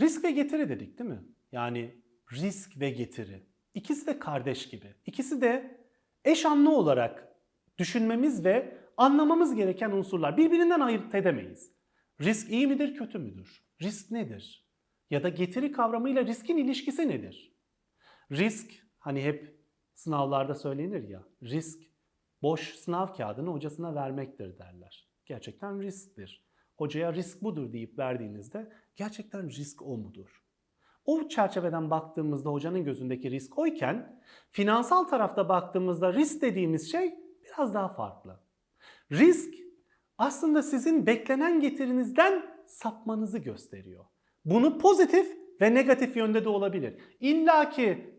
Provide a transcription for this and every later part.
Risk ve getiri dedik değil mi? Yani risk ve getiri. İkisi de kardeş gibi. İkisi de eş anlı olarak düşünmemiz ve anlamamız gereken unsurlar. Birbirinden ayırt edemeyiz. Risk iyi midir, kötü müdür? Risk nedir? Ya da getiri kavramıyla riskin ilişkisi nedir? Risk hani hep sınavlarda söylenir ya. Risk boş sınav kağıdını hocasına vermektir derler. Gerçekten risktir. Hocaya risk budur deyip verdiğinizde gerçekten risk o mudur? O çerçeveden baktığımızda hocanın gözündeki risk oyken finansal tarafta baktığımızda risk dediğimiz şey biraz daha farklı. Risk aslında sizin beklenen getirinizden sapmanızı gösteriyor. Bunu pozitif ve negatif yönde de olabilir. İlla ki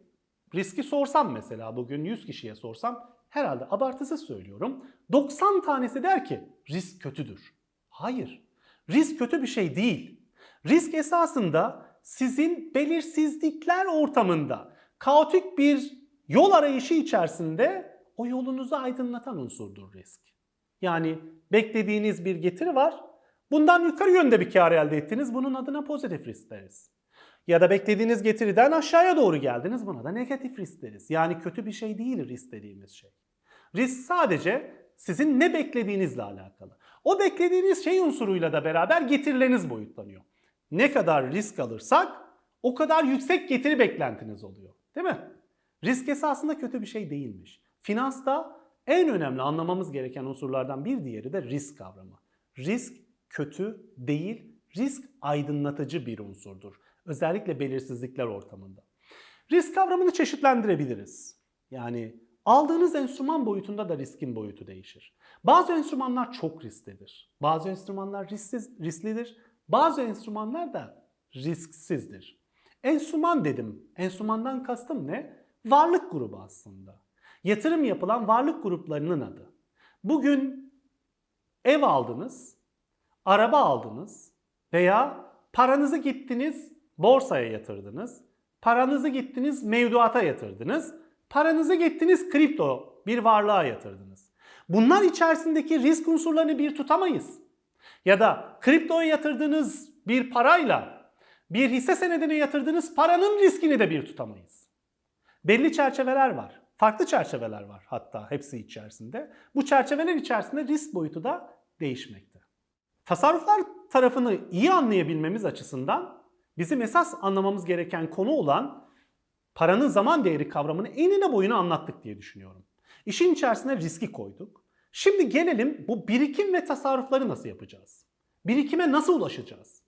riski sorsam mesela bugün 100 kişiye sorsam herhalde abartısız söylüyorum. 90 tanesi der ki risk kötüdür. Hayır. Risk kötü bir şey değil. Risk esasında sizin belirsizlikler ortamında kaotik bir yol arayışı içerisinde o yolunuzu aydınlatan unsurdur risk. Yani beklediğiniz bir getiri var. Bundan yukarı yönde bir kar elde ettiniz. Bunun adına pozitif risk deriz. Ya da beklediğiniz getiriden aşağıya doğru geldiniz. Buna da negatif risk deriz. Yani kötü bir şey değil risk dediğimiz şey. Risk sadece sizin ne beklediğinizle alakalı. O beklediğiniz şey unsuruyla da beraber getirileriniz boyutlanıyor. Ne kadar risk alırsak o kadar yüksek getiri beklentiniz oluyor. Değil mi? Risk esasında kötü bir şey değilmiş. Finansta en önemli anlamamız gereken unsurlardan bir diğeri de risk kavramı. Risk kötü değil, risk aydınlatıcı bir unsurdur. Özellikle belirsizlikler ortamında. Risk kavramını çeşitlendirebiliriz. Yani aldığınız enstrüman boyutunda da riskin boyutu değişir. Bazı enstrümanlar çok risklidir. Bazı enstrümanlar risksiz, risklidir. Bazı enstrümanlar da risksizdir. Enstrüman dedim. Enstrümandan kastım ne? Varlık grubu aslında. Yatırım yapılan varlık gruplarının adı. Bugün ev aldınız, araba aldınız veya paranızı gittiniz borsaya yatırdınız, paranızı gittiniz mevduata yatırdınız, paranızı gittiniz kripto bir varlığa yatırdınız. Bunlar içerisindeki risk unsurlarını bir tutamayız. Ya da kriptoya yatırdığınız bir parayla bir hisse senedine yatırdığınız paranın riskini de bir tutamayız. Belli çerçeveler var. Farklı çerçeveler var hatta hepsi içerisinde. Bu çerçeveler içerisinde risk boyutu da değişmekte. Tasarruflar tarafını iyi anlayabilmemiz açısından bizim esas anlamamız gereken konu olan paranın zaman değeri kavramını enine boyuna anlattık diye düşünüyorum. İşin içerisine riski koyduk. Şimdi gelelim bu birikim ve tasarrufları nasıl yapacağız? Birikime nasıl ulaşacağız?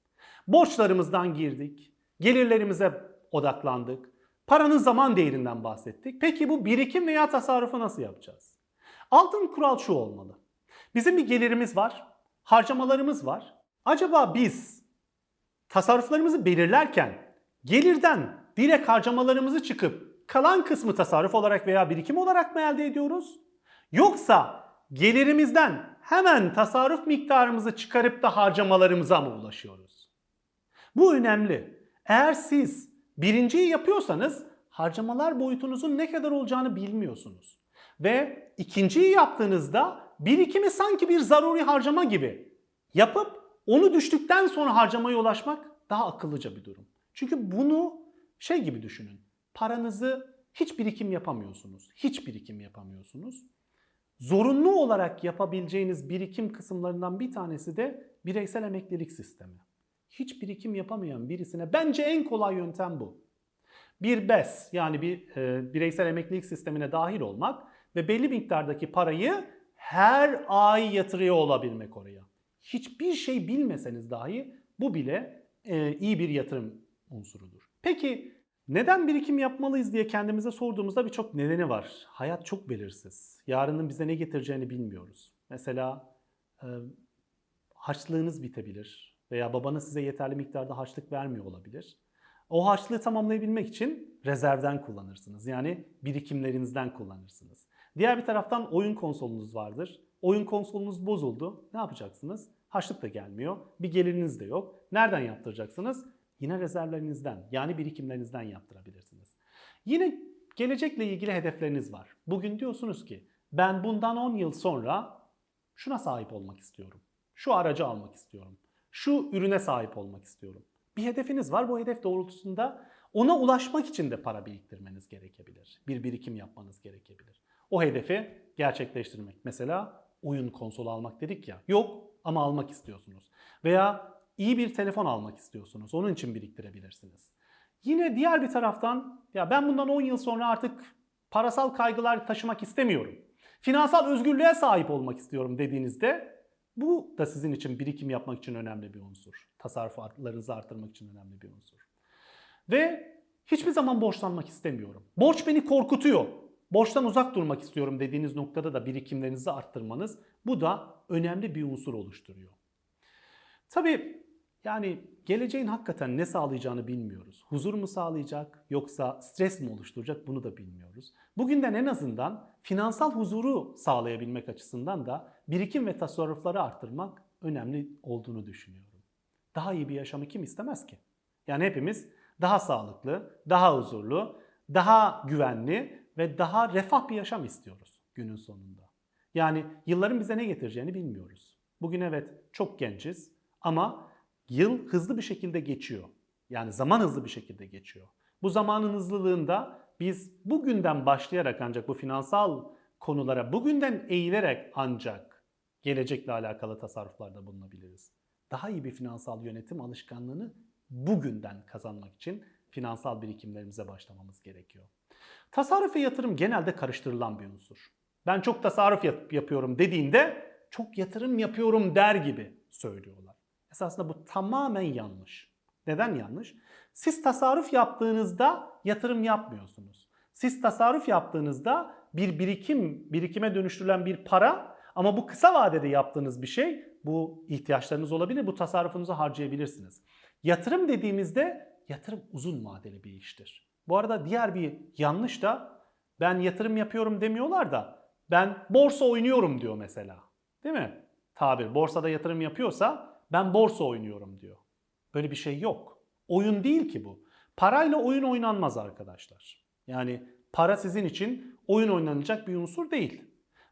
Borçlarımızdan girdik, gelirlerimize odaklandık, paranın zaman değerinden bahsettik. Peki bu birikim veya tasarrufu nasıl yapacağız? Altın kural şu olmalı. Bizim bir gelirimiz var, harcamalarımız var. Acaba biz tasarruflarımızı belirlerken gelirden direkt harcamalarımızı çıkıp kalan kısmı tasarruf olarak veya birikim olarak mı elde ediyoruz? Yoksa gelirimizden hemen tasarruf miktarımızı çıkarıp da harcamalarımıza mı ulaşıyoruz? Bu önemli. Eğer siz birinciyi yapıyorsanız harcamalar boyutunuzun ne kadar olacağını bilmiyorsunuz. Ve ikinciyi yaptığınızda birikimi sanki bir zaruri harcama gibi yapıp onu düştükten sonra harcamaya ulaşmak daha akıllıca bir durum. Çünkü bunu şey gibi düşünün. Paranızı hiç birikim yapamıyorsunuz. Hiç birikim yapamıyorsunuz. Zorunlu olarak yapabileceğiniz birikim kısımlarından bir tanesi de bireysel emeklilik sistemi. Hiç birikim yapamayan birisine bence en kolay yöntem bu. Bir BES yani bir e, bireysel emeklilik sistemine dahil olmak ve belli miktardaki parayı her ay yatırıyor olabilmek oraya. Hiçbir şey bilmeseniz dahi bu bile e, iyi bir yatırım unsurudur. Peki neden birikim yapmalıyız diye kendimize sorduğumuzda birçok nedeni var. Hayat çok belirsiz. Yarının bize ne getireceğini bilmiyoruz. Mesela e, harçlığınız bitebilir veya babanız size yeterli miktarda harçlık vermiyor olabilir. O harçlığı tamamlayabilmek için rezervden kullanırsınız. Yani birikimlerinizden kullanırsınız. Diğer bir taraftan oyun konsolunuz vardır. Oyun konsolunuz bozuldu. Ne yapacaksınız? Harçlık da gelmiyor. Bir geliriniz de yok. Nereden yaptıracaksınız? Yine rezervlerinizden yani birikimlerinizden yaptırabilirsiniz. Yine gelecekle ilgili hedefleriniz var. Bugün diyorsunuz ki ben bundan 10 yıl sonra şuna sahip olmak istiyorum. Şu aracı almak istiyorum. Şu ürüne sahip olmak istiyorum. Bir hedefiniz var. Bu hedef doğrultusunda ona ulaşmak için de para biriktirmeniz gerekebilir. Bir birikim yapmanız gerekebilir. O hedefi gerçekleştirmek. Mesela oyun konsolu almak dedik ya. Yok ama almak istiyorsunuz. Veya iyi bir telefon almak istiyorsunuz. Onun için biriktirebilirsiniz. Yine diğer bir taraftan ya ben bundan 10 yıl sonra artık parasal kaygılar taşımak istemiyorum. Finansal özgürlüğe sahip olmak istiyorum dediğinizde bu da sizin için birikim yapmak için önemli bir unsur. Tasarruflarınızı artırmak için önemli bir unsur. Ve hiçbir zaman borçlanmak istemiyorum. Borç beni korkutuyor. Borçtan uzak durmak istiyorum dediğiniz noktada da birikimlerinizi arttırmanız bu da önemli bir unsur oluşturuyor. Tabii yani geleceğin hakikaten ne sağlayacağını bilmiyoruz. Huzur mu sağlayacak yoksa stres mi oluşturacak bunu da bilmiyoruz. Bugünden en azından finansal huzuru sağlayabilmek açısından da birikim ve tasarrufları arttırmak önemli olduğunu düşünüyorum. Daha iyi bir yaşamı kim istemez ki? Yani hepimiz daha sağlıklı, daha huzurlu, daha güvenli ve daha refah bir yaşam istiyoruz günün sonunda. Yani yılların bize ne getireceğini bilmiyoruz. Bugün evet çok genciz ama yıl hızlı bir şekilde geçiyor. Yani zaman hızlı bir şekilde geçiyor. Bu zamanın hızlılığında biz bugünden başlayarak ancak bu finansal konulara bugünden eğilerek ancak gelecekle alakalı tasarruflarda bulunabiliriz. Daha iyi bir finansal yönetim alışkanlığını bugünden kazanmak için finansal birikimlerimize başlamamız gerekiyor. Tasarruf ve yatırım genelde karıştırılan bir unsur. Ben çok tasarruf yap- yapıyorum dediğinde çok yatırım yapıyorum der gibi söylüyorlar. Esasında bu tamamen yanlış. Neden yanlış? Siz tasarruf yaptığınızda yatırım yapmıyorsunuz. Siz tasarruf yaptığınızda bir birikim, birikime dönüştürülen bir para ama bu kısa vadede yaptığınız bir şey bu ihtiyaçlarınız olabilir. Bu tasarrufunuzu harcayabilirsiniz. Yatırım dediğimizde yatırım uzun vadeli bir iştir. Bu arada diğer bir yanlış da ben yatırım yapıyorum demiyorlar da ben borsa oynuyorum diyor mesela. Değil mi? Tabir borsada yatırım yapıyorsa ben borsa oynuyorum diyor. Böyle bir şey yok. Oyun değil ki bu. Parayla oyun oynanmaz arkadaşlar. Yani para sizin için oyun oynanacak bir unsur değil.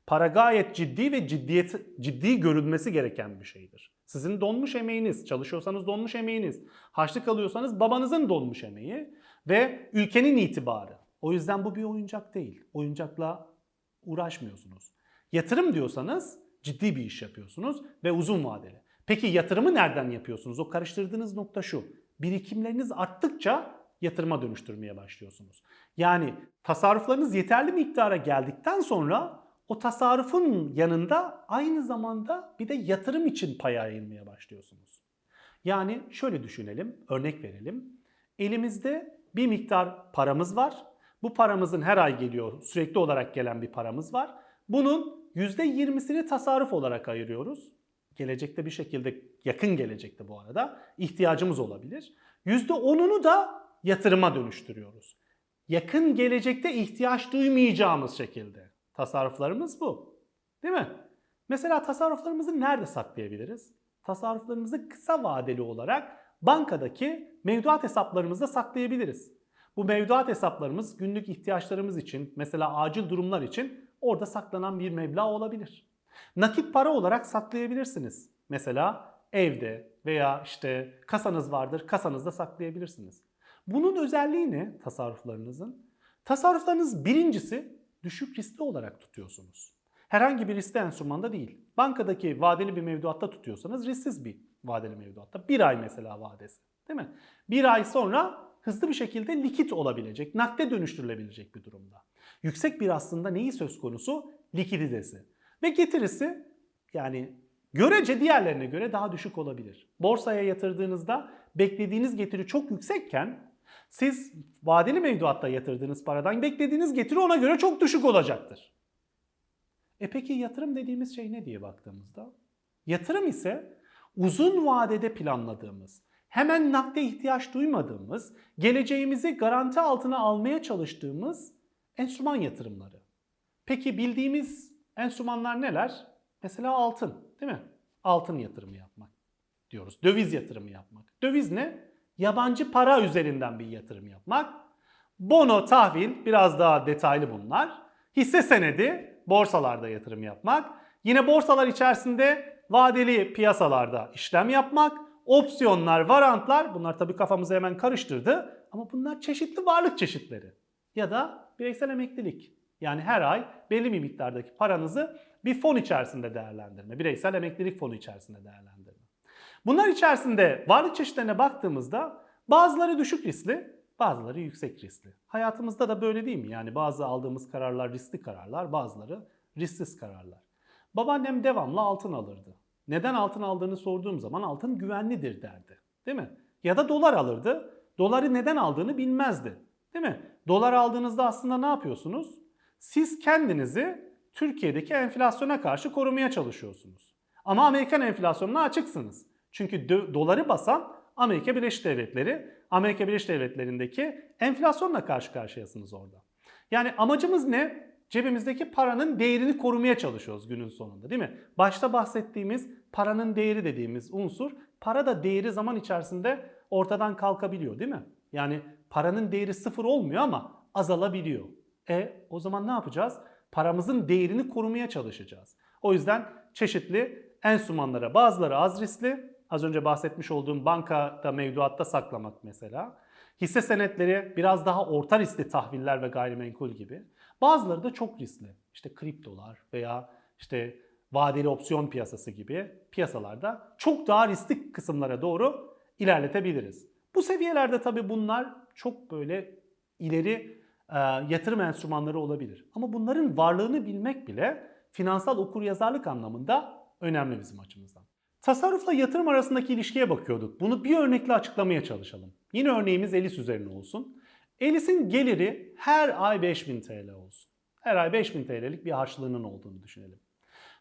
Para gayet ciddi ve ciddiyet, ciddi görülmesi gereken bir şeydir. Sizin donmuş emeğiniz, çalışıyorsanız donmuş emeğiniz, harçlık alıyorsanız babanızın donmuş emeği ve ülkenin itibarı. O yüzden bu bir oyuncak değil. Oyuncakla uğraşmıyorsunuz. Yatırım diyorsanız ciddi bir iş yapıyorsunuz ve uzun vadeli. Peki yatırımı nereden yapıyorsunuz? O karıştırdığınız nokta şu. Birikimleriniz arttıkça yatırıma dönüştürmeye başlıyorsunuz. Yani tasarruflarınız yeterli miktara geldikten sonra o tasarrufun yanında aynı zamanda bir de yatırım için pay ayırmaya başlıyorsunuz. Yani şöyle düşünelim, örnek verelim. Elimizde bir miktar paramız var. Bu paramızın her ay geliyor, sürekli olarak gelen bir paramız var. Bunun %20'sini tasarruf olarak ayırıyoruz. Gelecekte bir şekilde, yakın gelecekte bu arada ihtiyacımız olabilir. %10'unu da yatırıma dönüştürüyoruz. Yakın gelecekte ihtiyaç duymayacağımız şekilde. Tasarruflarımız bu. Değil mi? Mesela tasarruflarımızı nerede saklayabiliriz? Tasarruflarımızı kısa vadeli olarak bankadaki mevduat hesaplarımızda saklayabiliriz. Bu mevduat hesaplarımız günlük ihtiyaçlarımız için, mesela acil durumlar için orada saklanan bir meblağ olabilir. Nakit para olarak saklayabilirsiniz. Mesela evde veya işte kasanız vardır, kasanızda saklayabilirsiniz. Bunun özelliği ne tasarruflarınızın? Tasarruflarınız birincisi düşük riskli olarak tutuyorsunuz. Herhangi bir riskli enstrümanda değil. Bankadaki vadeli bir mevduatta tutuyorsanız risksiz bir vadeli mevduatta. Bir ay mesela vadesi. Değil mi? Bir ay sonra hızlı bir şekilde likit olabilecek, nakde dönüştürülebilecek bir durumda. Yüksek bir aslında neyi söz konusu? Likiditesi. Ve getirisi yani görece diğerlerine göre daha düşük olabilir. Borsaya yatırdığınızda beklediğiniz getiri çok yüksekken siz vadeli mevduatta yatırdığınız paradan beklediğiniz getiri ona göre çok düşük olacaktır. E peki yatırım dediğimiz şey ne diye baktığımızda? Yatırım ise uzun vadede planladığımız, hemen nakde ihtiyaç duymadığımız, geleceğimizi garanti altına almaya çalıştığımız enstrüman yatırımları. Peki bildiğimiz enstrümanlar neler? Mesela altın, değil mi? Altın yatırımı yapmak diyoruz. Döviz yatırımı yapmak. Döviz ne? Yabancı para üzerinden bir yatırım yapmak. Bono, tahvil biraz daha detaylı bunlar. Hisse senedi, borsalarda yatırım yapmak. Yine borsalar içerisinde vadeli piyasalarda işlem yapmak. opsiyonlar, varantlar bunlar tabii kafamızı hemen karıştırdı ama bunlar çeşitli varlık çeşitleri. Ya da bireysel emeklilik. Yani her ay belli bir miktardaki paranızı bir fon içerisinde değerlendirme. Bireysel emeklilik fonu içerisinde değerlendirme. Bunlar içerisinde varlık çeşitlerine baktığımızda bazıları düşük riskli, bazıları yüksek riskli. Hayatımızda da böyle değil mi? Yani bazı aldığımız kararlar riskli kararlar, bazıları risksiz kararlar. Babaannem devamlı altın alırdı. Neden altın aldığını sorduğum zaman altın güvenlidir derdi. Değil mi? Ya da dolar alırdı. Doları neden aldığını bilmezdi. Değil mi? Dolar aldığınızda aslında ne yapıyorsunuz? Siz kendinizi Türkiye'deki enflasyona karşı korumaya çalışıyorsunuz. Ama Amerikan enflasyonuna açıksınız. Çünkü doları basan Amerika Birleşik Devletleri, Amerika Birleşik Devletleri'ndeki enflasyonla karşı karşıyasınız orada. Yani amacımız ne? Cebimizdeki paranın değerini korumaya çalışıyoruz günün sonunda değil mi? Başta bahsettiğimiz paranın değeri dediğimiz unsur, para da değeri zaman içerisinde ortadan kalkabiliyor değil mi? Yani paranın değeri sıfır olmuyor ama azalabiliyor. E o zaman ne yapacağız? Paramızın değerini korumaya çalışacağız. O yüzden çeşitli enstrümanlara bazıları az riskli, az önce bahsetmiş olduğum bankada mevduatta saklamak mesela. Hisse senetleri biraz daha orta riskli tahviller ve gayrimenkul gibi. Bazıları da çok riskli. İşte kriptolar veya işte vadeli opsiyon piyasası gibi piyasalarda çok daha riskli kısımlara doğru ilerletebiliriz. Bu seviyelerde tabii bunlar çok böyle ileri yatırım enstrümanları olabilir. Ama bunların varlığını bilmek bile finansal okuryazarlık anlamında önemli bizim açımızdan. Tasarrufla yatırım arasındaki ilişkiye bakıyorduk. Bunu bir örnekle açıklamaya çalışalım. Yine örneğimiz Elis üzerine olsun. Elis'in geliri her ay 5000 TL olsun. Her ay 5000 TL'lik bir harçlığının olduğunu düşünelim.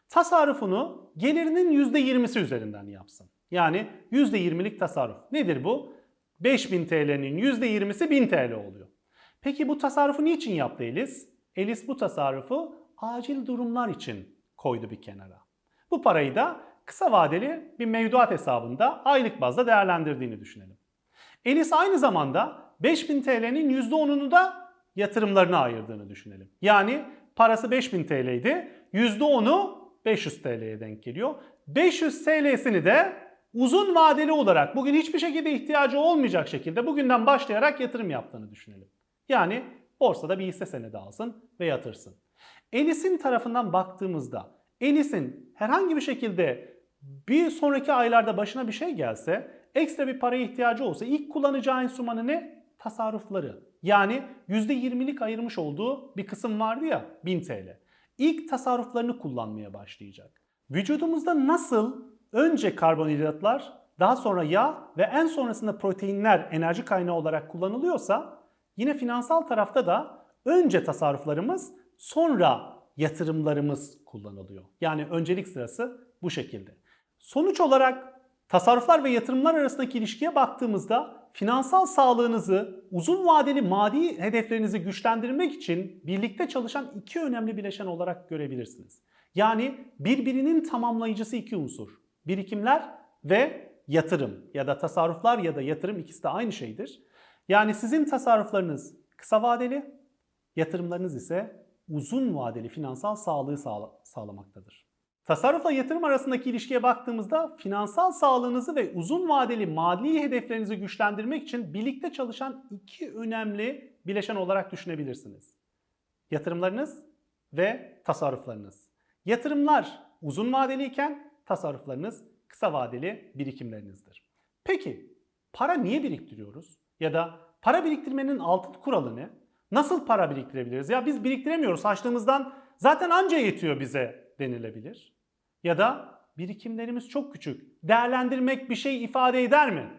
Tasarrufunu gelirinin %20'si üzerinden yapsın. Yani %20'lik tasarruf. Nedir bu? 5000 TL'nin %20'si 1000 TL oluyor. Peki bu tasarrufu niçin yaptı Elis? Elis bu tasarrufu acil durumlar için koydu bir kenara. Bu parayı da kısa vadeli bir mevduat hesabında aylık bazda değerlendirdiğini düşünelim. Elis aynı zamanda 5000 TL'nin %10'unu da yatırımlarına ayırdığını düşünelim. Yani parası 5000 TL idi. %10'u 500 TL'ye denk geliyor. 500 TL'sini de uzun vadeli olarak bugün hiçbir şekilde ihtiyacı olmayacak şekilde bugünden başlayarak yatırım yaptığını düşünelim. Yani borsada bir hisse senedi alsın ve yatırsın. Elis'in tarafından baktığımızda Elis'in herhangi bir şekilde bir sonraki aylarda başına bir şey gelse, ekstra bir paraya ihtiyacı olsa ilk kullanacağı enstrümanı ne? Tasarrufları. Yani %20'lik ayırmış olduğu bir kısım vardı ya 1000 TL. İlk tasarruflarını kullanmaya başlayacak. Vücudumuzda nasıl önce karbonhidratlar, daha sonra yağ ve en sonrasında proteinler enerji kaynağı olarak kullanılıyorsa yine finansal tarafta da önce tasarruflarımız sonra yatırımlarımız kullanılıyor. Yani öncelik sırası bu şekilde. Sonuç olarak tasarruflar ve yatırımlar arasındaki ilişkiye baktığımızda finansal sağlığınızı, uzun vadeli mali hedeflerinizi güçlendirmek için birlikte çalışan iki önemli bileşen olarak görebilirsiniz. Yani birbirinin tamamlayıcısı iki unsur. Birikimler ve yatırım ya da tasarruflar ya da yatırım ikisi de aynı şeydir. Yani sizin tasarruflarınız kısa vadeli, yatırımlarınız ise uzun vadeli finansal sağlığı sağla sağlamaktadır. Tasarrufla yatırım arasındaki ilişkiye baktığımızda finansal sağlığınızı ve uzun vadeli mali hedeflerinizi güçlendirmek için birlikte çalışan iki önemli bileşen olarak düşünebilirsiniz. Yatırımlarınız ve tasarruflarınız. Yatırımlar uzun vadeliyken tasarruflarınız kısa vadeli birikimlerinizdir. Peki para niye biriktiriyoruz? Ya da para biriktirmenin altın kuralı ne? Nasıl para biriktirebiliriz? Ya biz biriktiremiyoruz. Açlığımızdan zaten anca yetiyor bize denilebilir. Ya da birikimlerimiz çok küçük. Değerlendirmek bir şey ifade eder mi?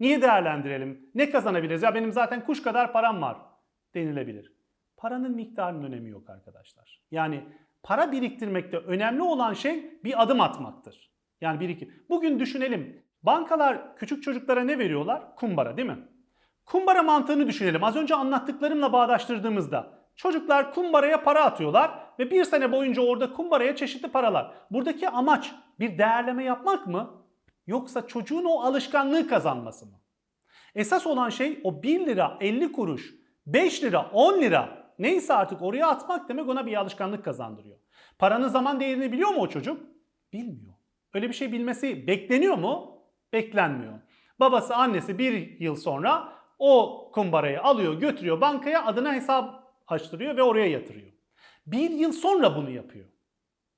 Niye değerlendirelim? Ne kazanabiliriz? Ya benim zaten kuş kadar param var denilebilir. Paranın miktarının önemi yok arkadaşlar. Yani para biriktirmekte önemli olan şey bir adım atmaktır. Yani birikim. Bugün düşünelim. Bankalar küçük çocuklara ne veriyorlar? Kumbara değil mi? Kumbara mantığını düşünelim. Az önce anlattıklarımla bağdaştırdığımızda çocuklar kumbaraya para atıyorlar ve bir sene boyunca orada kumbaraya çeşitli paralar. Buradaki amaç bir değerleme yapmak mı? Yoksa çocuğun o alışkanlığı kazanması mı? Esas olan şey o 1 lira 50 kuruş, 5 lira 10 lira neyse artık oraya atmak demek ona bir alışkanlık kazandırıyor. Paranın zaman değerini biliyor mu o çocuk? Bilmiyor. Öyle bir şey bilmesi bekleniyor mu? Beklenmiyor. Babası annesi bir yıl sonra o kumbarayı alıyor götürüyor bankaya adına hesap açtırıyor ve oraya yatırıyor. Bir yıl sonra bunu yapıyor.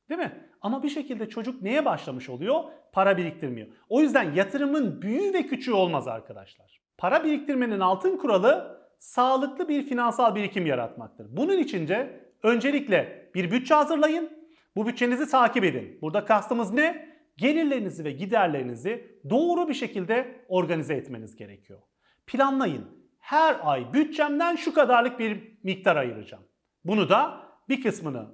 Değil mi? Ama bir şekilde çocuk neye başlamış oluyor? Para biriktirmiyor. O yüzden yatırımın büyüğü ve küçüğü olmaz arkadaşlar. Para biriktirmenin altın kuralı sağlıklı bir finansal birikim yaratmaktır. Bunun için de öncelikle bir bütçe hazırlayın. Bu bütçenizi takip edin. Burada kastımız ne? Gelirlerinizi ve giderlerinizi doğru bir şekilde organize etmeniz gerekiyor. Planlayın. Her ay bütçemden şu kadarlık bir miktar ayıracağım. Bunu da bir kısmını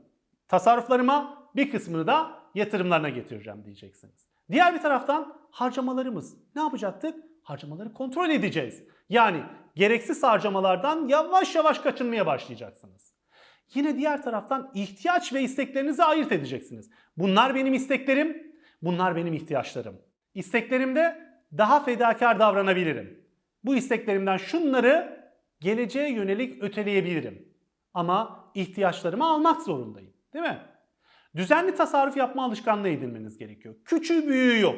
tasarruflarıma, bir kısmını da yatırımlarına getireceğim diyeceksiniz. Diğer bir taraftan harcamalarımız. Ne yapacaktık? Harcamaları kontrol edeceğiz. Yani gereksiz harcamalardan yavaş yavaş kaçınmaya başlayacaksınız. Yine diğer taraftan ihtiyaç ve isteklerinizi ayırt edeceksiniz. Bunlar benim isteklerim, bunlar benim ihtiyaçlarım. İsteklerimde daha fedakar davranabilirim. Bu isteklerimden şunları geleceğe yönelik öteleyebilirim. Ama ihtiyaçlarımı almak zorundayım. Değil mi? Düzenli tasarruf yapma alışkanlığı edinmeniz gerekiyor. Küçüğü büyüğü yok.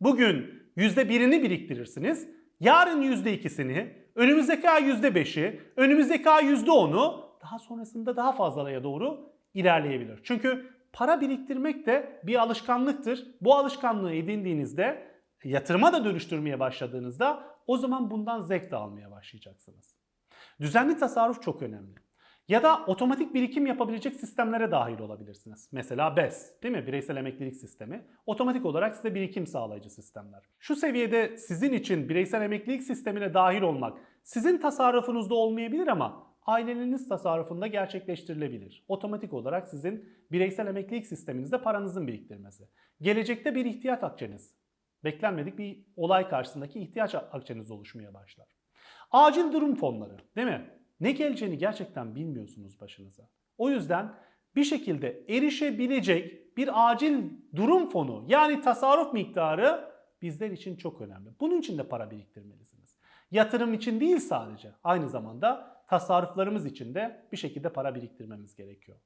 Bugün %1'ini biriktirirsiniz. Yarın %2'sini, önümüzdeki ay %5'i, önümüzdeki ay %10'u daha sonrasında daha fazlalaya doğru ilerleyebilir. Çünkü para biriktirmek de bir alışkanlıktır. Bu alışkanlığı edindiğinizde yatırıma da dönüştürmeye başladığınızda o zaman bundan zevk de almaya başlayacaksınız. Düzenli tasarruf çok önemli. Ya da otomatik birikim yapabilecek sistemlere dahil olabilirsiniz. Mesela BES değil mi? Bireysel emeklilik sistemi. Otomatik olarak size birikim sağlayıcı sistemler. Şu seviyede sizin için bireysel emeklilik sistemine dahil olmak sizin tasarrufunuzda olmayabilir ama aileleriniz tasarrufunda gerçekleştirilebilir. Otomatik olarak sizin bireysel emeklilik sisteminizde paranızın biriktirmesi. Gelecekte bir ihtiyaç akçeniz. Beklenmedik bir olay karşısındaki ihtiyaç akçeniz oluşmaya başlar. Acil durum fonları değil mi? Ne geleceğini gerçekten bilmiyorsunuz başınıza. O yüzden bir şekilde erişebilecek bir acil durum fonu yani tasarruf miktarı bizler için çok önemli. Bunun için de para biriktirmelisiniz. Yatırım için değil sadece aynı zamanda tasarruflarımız için de bir şekilde para biriktirmemiz gerekiyor.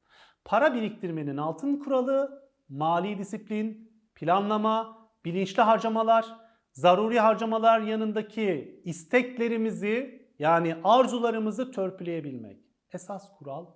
Para biriktirmenin altın kuralı mali disiplin, planlama, bilinçli harcamalar, zaruri harcamalar yanındaki isteklerimizi yani arzularımızı törpüleyebilmek. Esas kural